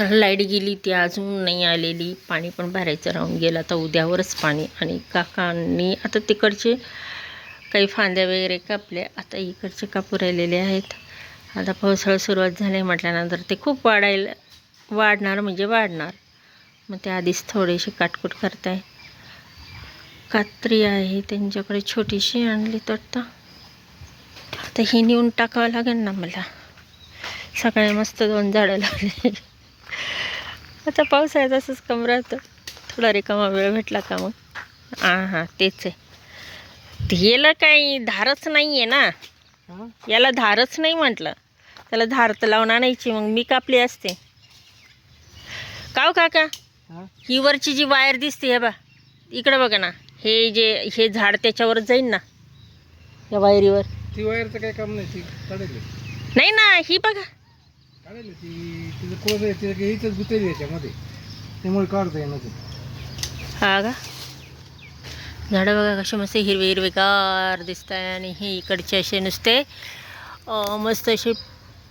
Light गेली ती अजून नाही आलेली. पाणी पण भरायचं राहून गेलं. आता उद्यावरच पाणी. आणि काकांनी आता तिकडचे काही फांद्या वगैरे कापल्या. आता इकडचे कापू राहिलेले आहेत. आता पावसाळा सुरुवात झाली म्हटल्यानंतर ते खूप वाढायला वाढणार म्हणजे वाढणार. मग ते आधीच थोडेसे काटकुट करताय. कात्री आहे. त्यांच्याकडे छोटीशी आणली तर आता ही नेऊन टाकावं लागेल ना मला. सकाळी मस्त दोन झाडं लागले. आता पावसाळ्यात असंच कम राहतं. थोडा रिकामा वेळ भेटला का मग? हां हां तेच आहे. याला काही धारच नाही आहे ना याला धारच नाही म्हटलं. त्याला धार तर लावून आणायची मग मी कापली असते. काव काका? ही? वरची जी वायर दिसते हे बा. इकडं बघा ना. हे जे हे झाड त्याच्यावर जाईन ना. या वायरीवर. ती वायरचं काही काम नाही ती नाही ना ही बघा. काढायली ती तिचं कोण आहे तिचं काही इथंच गुतेली याच्यामध्ये. त्यामुळे काढता येणार ते. हा का? झाडं बघा कसे मस्त हिरवे हिरवेगार दिसत आहे आणि हे इकडचे असे नुसते अं, मस्त असे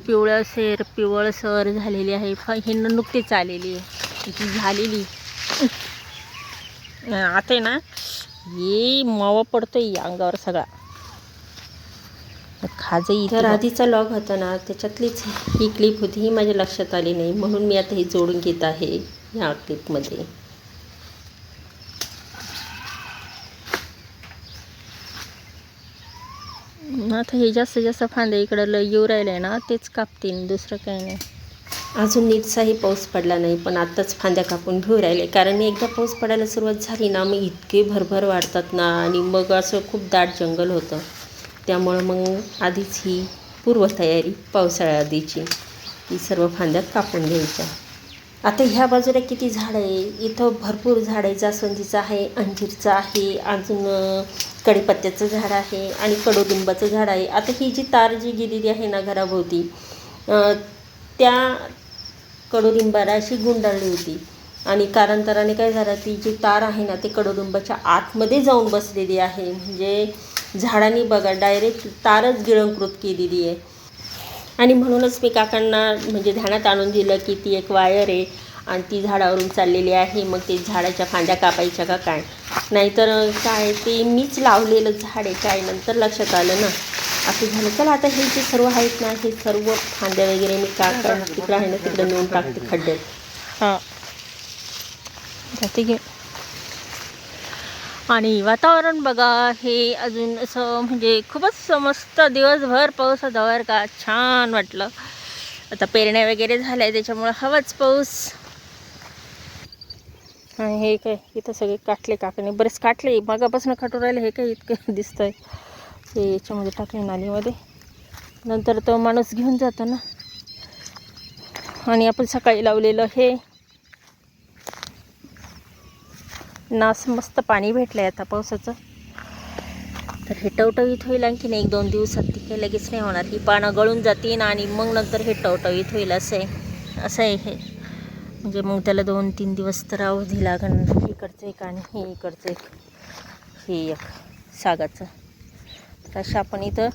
पिवळसर पिवळसर झालेली आहे. फ ही न- नुकतीच आलेली आहे. ती झालेली. अं, आता आहे ना ये मावा पडतोय अंगावर सगळा. खाजही तर आधीचा लॉग होता ना त्याच्यातलीच ही क्लिप होती ही माझ्या लक्षात आली नाही. म्हणून मी आता ही जोडून घेत आहे या क्लिपमध्ये आता हे जास्त जास्त फांदे इकडं ल येऊ राहिले ना तेच कापतील दुसरं काही नाही. अजून नीटसाही पाऊस पडला नाही पण आत्ताच फांद्या कापून घेऊ राहिले. कारण एकदा पाऊस पडायला सुरुवात झाली ना मग इतके भरभर वाढतात ना आणि मग असं खूप दाट जंगल होतं. त्यामुळं मग आधीच ही पूर्वतयारी पावसाळ्या आधीची ही सर्व फांद्यात कापून घ्यायच्या. आता ह्या बाजूला किती झाडं आहे? इथं भरपूर झाडं आहे. जास्वंदीचं आहे अंजीरचं आहे अजून कडीपत्त्याचं झाड आहे आणि कडुलिंबाचं झाड आहे. आता ही जी तार जी गेलेली आहे ना घराभोवती त्या कडुलिंबाला अशी गुंडाळली होती. आणि कारांतराने काय झालं ती जी तार आहे ना ती कडुलिंबाच्या आतमध्ये जाऊन बसलेली आहे. म्हणजे झाडांनी बघा डायरेक्ट तारच गिळंकृत केलेली आहे. आणि म्हणूनच मी काकांना म्हणजे ध्यानात आणून दिलं की ती एक वायर आहे आणि ती झाडावरून चाललेली आहे मग ते झाडाच्या फांद्या कापायच्या का काय? नाहीतर काय ते मीच लावलेलं झाड आहे काय? नंतर लक्षात आलं ना. असं झालं. चला आता हे जे सर्व आहेत ना हे सर्व फांद्या वगैरे मी काका तिकडं आहे ना तिकडं नेऊन टाकते खड्ड्यात. हां. जाते घे. आणि वातावरण बघा हे अजून असं म्हणजे खूपच मस्त दिवसभर पाऊस होता का. छान वाटलं. आता पेरण्या वगैरे झाल्या त्याच्यामुळं हवाच पाऊस. आणि हे काय इथं सगळे काटले काकणे. बरेच काटले मगापासून काटून राहिले हे काय इतकं दिसतंय. हे याच्यामध्ये टाकले नालीमध्ये. नंतर तो माणूस घेऊन जातो ना. आणि आपण सकाळी लावलेलं हे. नास मस्त पाणी भेटलं आहे आता पावसाचं. तर हे टवटवीत होईल आणखीन एक दोन दिवसात ती काही लगेच नाही होणार. ही पानं गळून जातील आणि मग नंतर हे टवटवीत होईल असं आहे. असं आहे हे. म्हणजे मग त्याला दोन तीन दिवस तर अवधी लागण इकडचं एक आणि हे इकडचं एक. हे एक सागाचं. तर अशा आपण इथं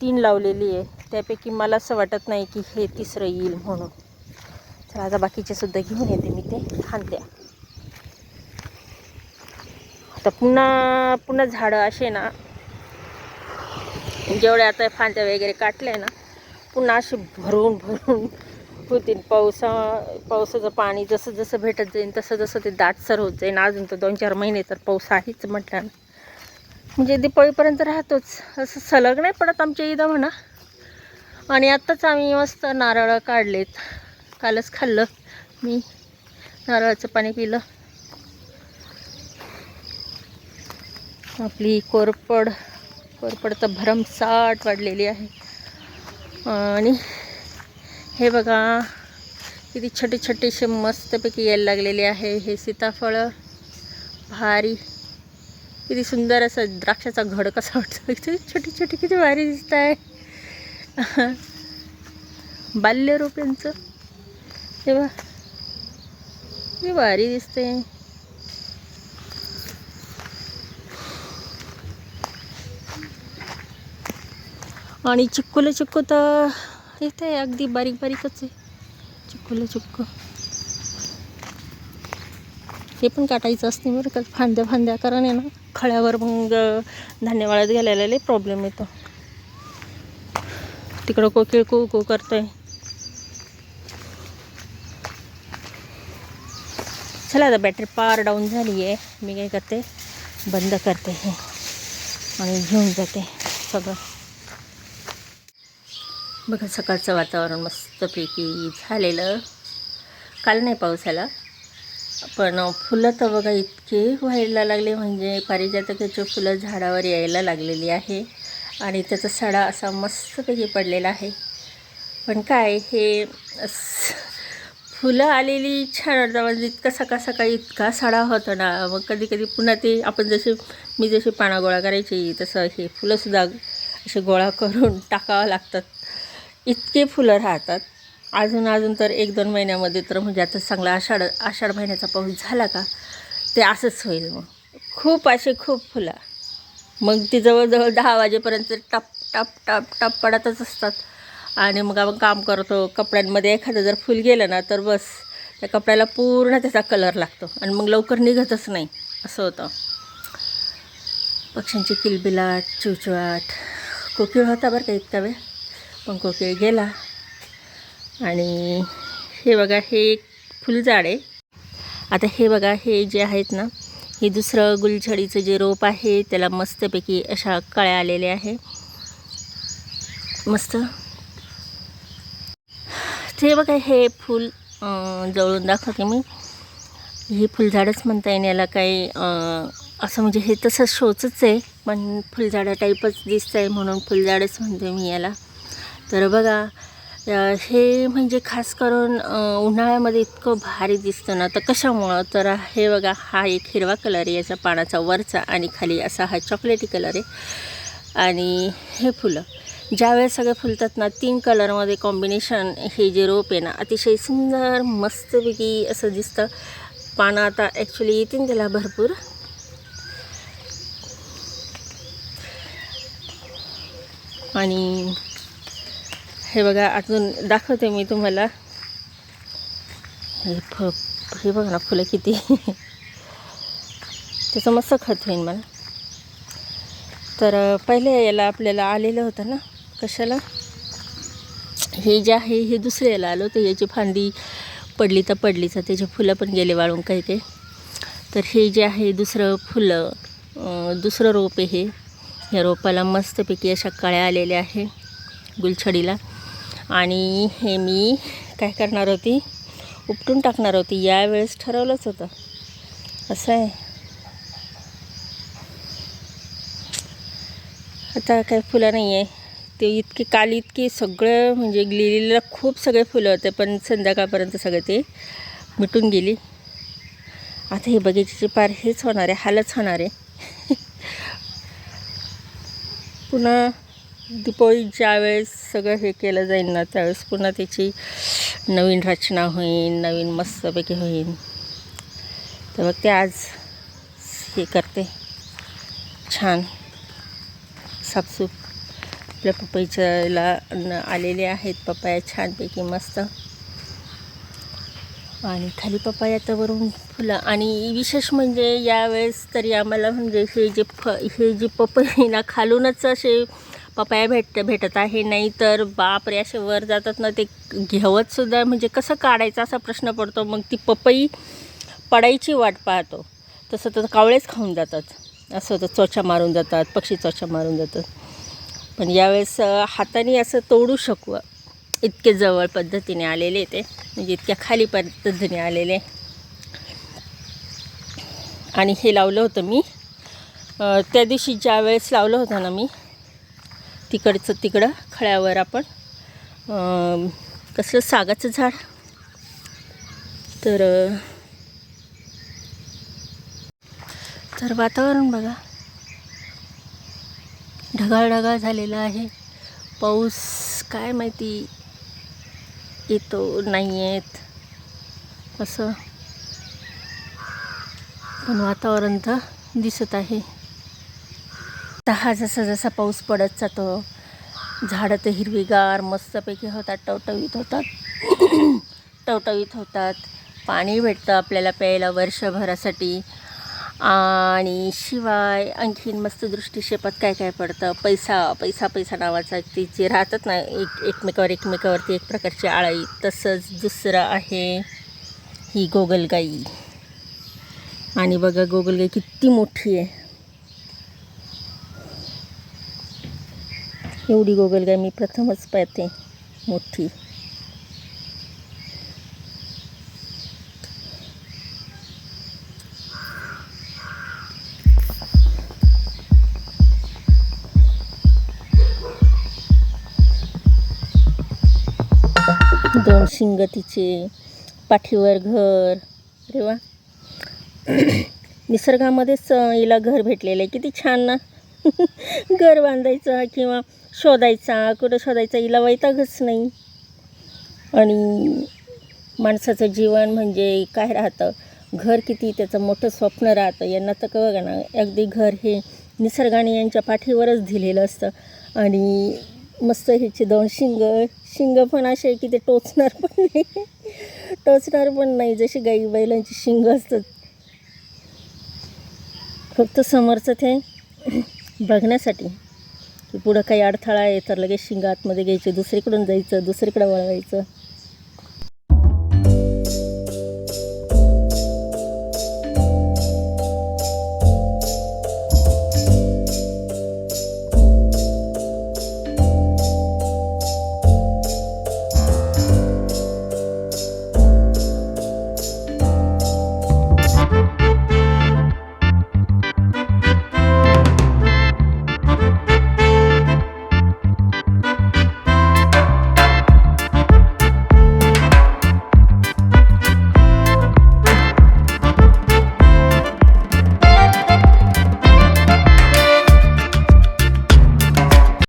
तीन लावलेली आहे. त्यापैकी मला असं वाटत नाही की हे तिसरं येईल म्हणून. तर आता बाकीचे सुद्धा घेऊन येते मी ते. खांद्या आता पुन्हा पुन्हा झाडं असे ना. जेवढे आता फांद्या वगैरे काटले ना पुन्हा असे भरून भरून होतील. पावसा पावसाचं पाणी जसं जसं भेटत जाईल तसं जसं ते दाटसर होत जाईल. अजून तर दोन चार महिने तर पाऊस आहेच म्हटलं म्हणजे दिपाळीपर्यंत राहतोच. असं सलग नाही पडत आमच्या इथं म्हणा. आणि आत्ताच आम्ही मस्त नारळ काढलेत. कालच खाल्लं मी. नारळाचं पाणी पिलं. आपली कोरपड कोरपड तर भरमसाठ वाढलेली आहे. आणि हे बघा किती छोटे छोटेसे मस्तपैकी यायला लागलेले आहे. हे सीताफळं भारी. किती सुंदर असं द्राक्षाचा घड कसा वाटतो किती छोटी छोटी किती भारी दिसत आहे बाल्यरूप यांचं हे किती भारी दिसते आणि चिक्कूला चिक्कू तर इथे अगदी बारीक बारीकच आहे. चिक्कूला चिक्कू. हे पण काटायचं असते बरं का. फांद्या फांद्या कारण आहे ना खळ्यावर मग अं, धान्य वाळत घालायला लई प्रॉब्लेम येतो. तिकडं कोकिळ को को करतोय. चला आता बॅटरी पार डाऊन झाली आहे मी काय करते? बंद करते हे. आणि घेऊन जाते सगळं. बघा सकाळचं वातावरण मस्तपैकी झालेलं. काल नाही पाऊस आला पण फुलं तर बघा इतके व्हायला लागले. म्हणजे पारिजातकाची फुलं झाडावर यायला लागलेली आहे आणि त्याचा सडा असा मस्तपैकी पडलेला आहे. पण काय हे फुलं आलेली छान वाटतं. म्हणजे इतका सकाळ सकाळी इतका सडा होतो ना. मग कधी कधी पुन्हा ते आपण जसे मी जशी पाना गोळा करायची तसं हे फुलंसुद्धा असे गोळा करून टाकावं लागतात. इतके फुलं राहतात. अजून अजून तर एक दोन महिन्यामध्ये तर म्हणजे आता चांगला आषाढ आषाढ महिन्याचा पाऊस झाला का ते असंच होईल मग. खूप असे खूप फुलं. मग ती जवळजवळ दहा वाजेपर्यंत टप टप टप टप पडतच असतात. आणि मग आपण काम करतो कपड्यांमध्ये एखादं जर फुल गेलं ना तर बस त्या कपड्याला पूर्ण त्याचा कलर लागतो. आणि मग लवकर निघतच नाही असं होतं. पक्ष्यांची किलबिलाट चिवचिवाट. कोकिळ होता बरं का इतका वेळ? पण कोकिळ गेला. आणि हे बघा हे एक फुलझाड आहे. आता हे बघा हे जे आहेत ना हे दुसरं गुलछडीचं जे रोप आहे त्याला मस्तपैकी अशा कळ्या आलेल्या आहे. मस्त. ते बघा हे फूल जवळून दाखवते मी. हे फुलझाडच म्हणता येईल याला काही असं म्हणजे हे तसं शोचच आहे पण फुलझाडा टाईपच दिसतं आहे म्हणून फुलझाडच म्हणते मी याला. तर बघा हे म्हणजे खास करून उन्हाळ्यामध्ये इतकं भारी दिसतं ना. तर कशामुळं? तर हे बघा हा एक हिरवा कलर आहे याचा पानाचा वरचा आणि खाली असा हा चॉकलेटी कलर आहे. आणि हे फुलं. ज्यावेळेस सगळे फुलतात ना तीन कलरमध्ये कॉम्बिनेशन हे जे रोप आहे ना अतिशय सुंदर मस्तपैकी असं दिसतं. पानं आता ॲक्च्युली येतील त्याला भरपूर. आणि हे बघा अजून दाखवते मी तुम्हाला. हे फ हे बघा ना फुलं किती. त्याचं मस्त खत होईल मला. तर पहिले याला आपल्याला आलेलं होतं ना कशाला? हे जे आहे हे दुसरे याला आलं होतं. याची फांदी पडली तर पडलीच. त्याचे फुलं पण गेले वाळून काही काही तर हे जे आहे दुसरं फुलं दुसरं रोप आहे. हे या रोपाला मस्तपैकी अशा कळ्या आलेल्या आहे गुलछडीला. आणि हे मी काय करणार होती? उपटून टाकणार होती. यावेळेस ठरवलंच होतं. असं आहे. आता काही फुलं नाही आहे. ते इतके काल इतकी सगळं म्हणजे लिहिलेलं खूप सगळे फुलं होते पण संध्याकाळपर्यंत सगळे ते मिटून गेली. आता हे बगीचेची पार हेच होणार आहे हालच होणार आहे. पुन्हा दिपावळी ज्यावेळेस सगळं हे केलं जाईल ना त्यावेळेस पुन्हा त्याची नवीन रचना होईल नवीन मस्तपैकी होईल. तर मग ते आज हे करते. छान. साफसूफ. आपल्या पपईच्याला न- आलेले आहेत पपाया छानपैकी मस्त. आणि खाली पपाया तर वरून फुलं. आणि विशेष म्हणजे यावेळेस तरी आम्हाला म्हणजे हे जे फ हे जे पपई ना खालूनच असे पपाया भेट भेटत आहे. नाही तर बापरे असे वर जातात ना ते घेवत सुद्धा म्हणजे कसं काढायचा असा प्रश्न पडतो. मग ती पपई पडायची वाट पाहतो. तसं तर कावळेच खाऊन जातात. असं होतं चोचा मारून जातात पक्षी चोचा मारून जातात. पण यावेळेस हाताने असं तोडू शकू. इतके जवळ पद्धतीने आलेले ते. म्हणजे इतक्या खाली पद्धतीने आलेले. आणि हे लावलं होतं मी. त्या दिवशी ज्या वेळेस लावलं होतं ना मी तिकडचं तिकडं खळ्यावर आपण कसलं सागाचं झाड. तर तर वातावरण बघा. ढगाळ ढगाळ झालेलं आहे. पाऊस काय माहिती येतो नाही येत. असं. पण वातावरण तर दिसत आहे. आता हा जसा जसा पाऊस पडत जातो झाडं तर हिरवीगार मस्तपैकी होतात टवटवीत होतात टवटवीत होतात. पाणी भेटतं आपल्याला प्यायला वर्षभरासाठी. आणि शिवाय आणखीन मस्त दृष्टिक्षेपात काय काय पडतं? पैसा पैसा पैसा नावाचा ती जे राहतात ना एक एकमेकावर एकमेकावरती एक प्रकारची आळाई तसंच दुसरं आहे ही गोगलगाई. आणि बघा गोगलगाई किती मोठी आहे. एवढी गोगलगाय मी प्रथमच पाहते. मोठी. दोन शिंग तिचे पाठीवर घर. अरे वा. निसर्गामध्येच हिला घर भेटलेलं आहे. किती छान ना. घर बांधायचं किंवा शोधायचा कुठं शोधायचा हिला वैतागच नाही. आणि माणसाचं जीवन म्हणजे काय राहतं? घर किती? त्याचं मोठं स्वप्न राहतं. यांना तर बघा ना अगदी घर हे निसर्गाने यांच्या पाठीवरच दिलेलं असतं. आणि मस्त ह्याचे दोन शिंग शिंग पण असे आहे की ते टोचणार पण नाही. टोचणार पण नाही. जशी गाई बैलांची शिंग असतात. फक्त समोरचं ते बघण्यासाठी. की पुढं काही अडथळा आहे तर लगेच शिंग आतमध्ये घ्यायचे दुसरीकडून जायचं दुसरीकडं वळवायचं.